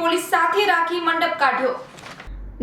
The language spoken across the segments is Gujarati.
પોલીસ સાથે રાખી મંડપ કાઢ્યો.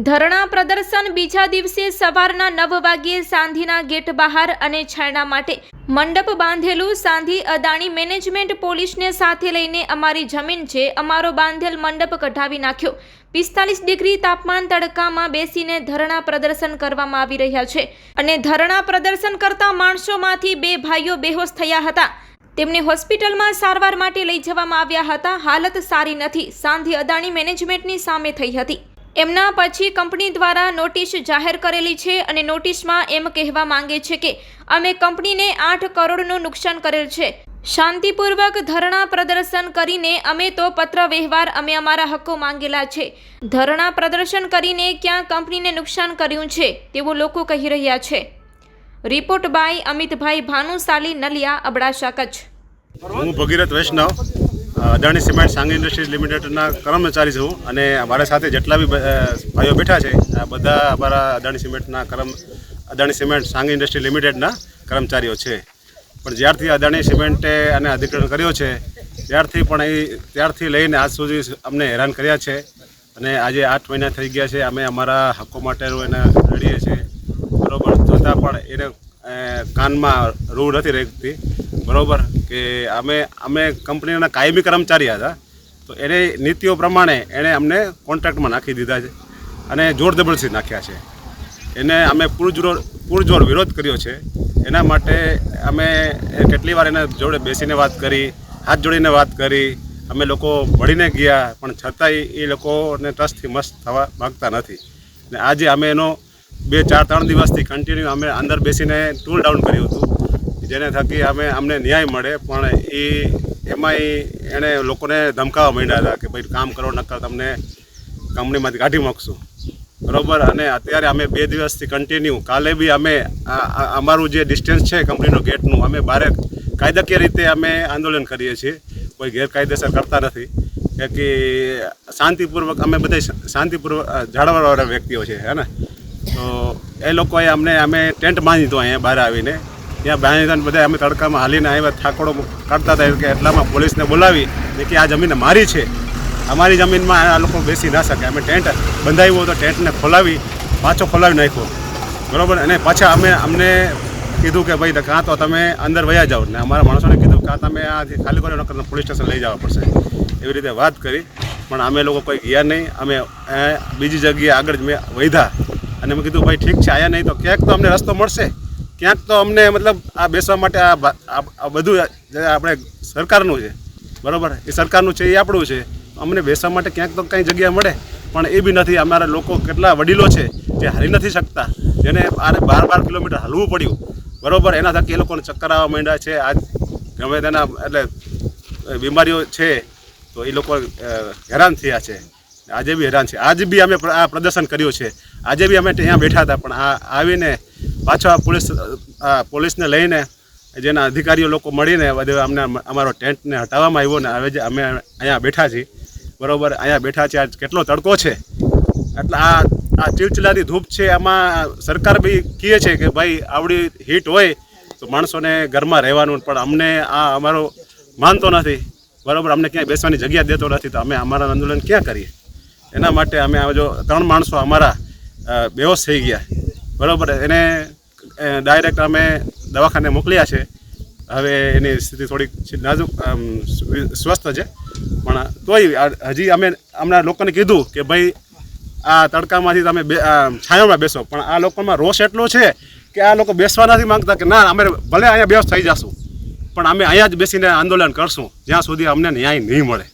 ધરણા પ્રદર્શન બીજા દિવસે સવારના નવ વાગ્યે સાંધીના ગેટ બહાર અને છાયણા માટે મંડપ બાંધેલું. સાંધી અદાણી મેનેજમેન્ટ પોલીસને સાથે લઈને અમારી જમીન છે, અમારો બાંધેલ મંડપ કઢાવી નાખ્યો. પિસ્તાલીસ ડિગ્રી તાપમાન તડકામાં બેસીને ધરણા પ્રદર્શન કરવામાં આવી રહ્યા છે અને ધરણા પ્રદર્શન કરતા માણસોમાંથી બે ભાઈઓ બેહોશ થયા હતા. તેમને હોસ્પિટલમાં સારવાર માટે લઈ જવામાં આવ્યા હતા. હાલત સારી નથી. સાંધી અદાણી મેનેજમેન્ટની સામે થઈ હતી. એમના પછી કંપની દ્વારા નોટિસ જાહેર કરેલી છે અને નોટિસમાં એમ કહેવા માંગે છે કે અમે કંપનીને આઠ કરોડનું નુકસાન કરેલ છે. શાંતિપૂર્વક ધરણા પ્રદર્શન કરીને અમે તો પત્ર વ્યવહાર અમે અમારા હક્કો માંગેલા છે. ધરણા પ્રદર્શન કરીને ક્યાં કંપનીને નુકસાન કર્યું છે તેવું લોકો કહી રહ્યા છે. Report by Amitbhai Bhanushali Naliya, Abdasa Kutch. હું ભગીરથ વૈષ્ણવ. અદાણી સિમેન્ટ સાંગ ઇન્ડસ્ટ્રીઝ લિમિટેડના કર્મચારી છું અને મારા સાથે જેટલા બી ભાઈઓ બેઠા છે, આ બધા અમારા અદાણી સિમેન્ટના કર્મ, અદાણી સિમેન્ટ સાંગ ઇન્ડસ્ટ્રી લિમિટેડના કર્મચારીઓ છે. પણ જ્યારથી અદાણી સિમેન્ટે આને અધિકરણ કર્યો છે, ત્યારથી પણ એ, ત્યારથી લઈને આજ સુધી અમને હેરાન કર્યા છે અને આજે આઠ મહિના થઈ ગયા છે, અમે અમારા હક્કો માટેનું એને લડીએ છીએ. બરોબર? છતાં પણ એને કાનમાં રૂ નથી રહેતી. બરોબર? કે અમે અમે કંપનીના કાયમી કર્મચારી હતા, તો એને નીતિઓ પ્રમાણે એણે અમને કોન્ટ્રાક્ટમાં નાખી દીધા છે અને જોર જબરદસ્તી નાખ્યા છે. એને અમે પૂરજોર પૂરજોર વિરોધ કર્યો છે. એના માટે અમે કેટલી વાર એના જોડે બેસીને વાત કરી, હાથ જોડીને વાત કરી. અમે લોકો મળીને ગયા, પણ છતાંય એ લોકોને ટ્રસ્ટથી મસ્ત થવા માગતા નથી. ને આજે અમે એનો બે, ચાર, ત્રણ દિવસથી કન્ટિન્યુ અમે અંદર બેસીને ટૂલ ડાઉન કર્યું હતું. જેને થકી અમે અમને ન્યાય મળે, પણ એ એમાંય એણે લોકોને ધમકાવવા માંડ્યા હતા કે ભાઈ કામ કરો, નકર તમને કંપનીમાંથી કાઢી મૂકશું. બરોબર? અને અત્યારે અમે બે દિવસથી કન્ટિન્યુ કાલે બી અમે અમારું જે ડિસ્ટન્સ છે કંપનીનો ગેટનું, અમે બારે કાયદાકીય રીતે અમે આંદોલન કરીએ છીએ. કોઈ ગેરકાયદેસર કરતા નથી. કે શાંતિપૂર્વક, અમે બધા શાંતિપૂર્વક જાળવવાવાળા વ્યક્તિઓ છે, હે ને? તો એ લોકોએ અમને, અમે ટેન્ટ બાંધી દીધું અહીંયા બહાર આવીને. ત્યાં બાંધીને બધા અમે તડકામાં હાલીને આવ્યા થાકોડો કાઢતા હતા કે એટલામાં પોલીસને બોલાવી ને કે આ જમીન મારી છે. અમારી જમીનમાં આ લોકો બેસી ના શકે. અમે ટેન્ટ બંધાવ્યો તો ટેન્ટને ખોલાવી, પાછો ખોલાવી નાખ્યો. બરાબર? અને પાછા અમે અમને કીધું કે ભાઈ, કાં તો તમે અંદર વયા જાઓ. ને અમારા માણસોને કીધું, કાં તમે આ ખાલી કરો નકર પોલીસ સ્ટેશન લઈ જવા પડશે. એવી રીતે વાત કરી. પણ અમે લોકો કોઈ ગયા નહીં. અમે બીજી જગ્યાએ આગળ મેં વધ્યા અને મેં કીધું, ભાઈ, ઠીક છે, આયા નહીં તો ક્યાંક તો અમને રસ્તો મળશે. ક્યાંક તો અમને મતલબ આ બેસવા માટે આ બધું આપણે સરકારનું છે, બરાબર? એ સરકારનું છે, એ આપણું છે. અમને બેસવા માટે ક્યાંક તો કંઈ જગ્યા મળે, પણ એ બી નથી. અમારા લોકો કેટલા વડીલો છે, જે હાલી નથી શકતા. જેને બાર બાર બાર કિલોમીટર હલવું પડ્યું, બરોબર? એના થકી એ લોકોને ચક્કર આવવા માંડ્યા છે. આજ ગમે તેના એટલે બીમારીઓ છે, તો એ લોકો હેરાન થયા છે. આજે બી હેરાન છે. આજે બી અમે આ પ્રદર્શન કર્યું છે. આજે બી અમે ત્યાં બેઠા હતા, પણ આ આવીને પાછો આ પોલીસ આ પોલીસને લઈને જેના અધિકારીઓ લોકો મળીને બધે અમને, અમારો ટેન્ટને હટાવવામાં આવ્યો ને હવે જે અમે અહીંયા બેઠા છીએ, બરાબર, અહીંયા બેઠા છીએ, આજ કેટલો તડકો છે? એટલે આ આ ચીલચીલાની ધૂપ છે, આમાં સરકાર બી કહે છે કે ભાઈ આવડી હીટ હોય તો માણસોને ઘરમાં રહેવાનું, પણ અમને આ અમારો માનતો નથી. બરાબર, અમને ક્યાંય બેસવાની જગ્યા દેતો નથી, તો અમે અમારા આંદોલન ક્યાં કરીએ? એના માટે અમે આ જો ત્રણ માણસો અમારા બેહોશ થઈ ગયા. બરાબર, એને ડાયરેક્ટ અમે દવાખાને મોકલ્યા છે. હવે એની સ્થિતિ થોડીક નાજુક સ્વસ્થ છે. પણ તોય હજી અમે હમણાં લોકોને કીધું કે ભાઈ, આ તડકામાંથી તમે છાયામાં બેસો. પણ આ લોકોમાં રોષ એટલો છે કે આ લોકો બેસવા નથી માંગતા કે ના, અમે ભલે અહીંયા બેસ થઈ જશું, પણ અમે અહીંયા જ બેસીને આંદોલન કરશું. જ્યાં સુધી અમને ન્યાય નહીં મળે.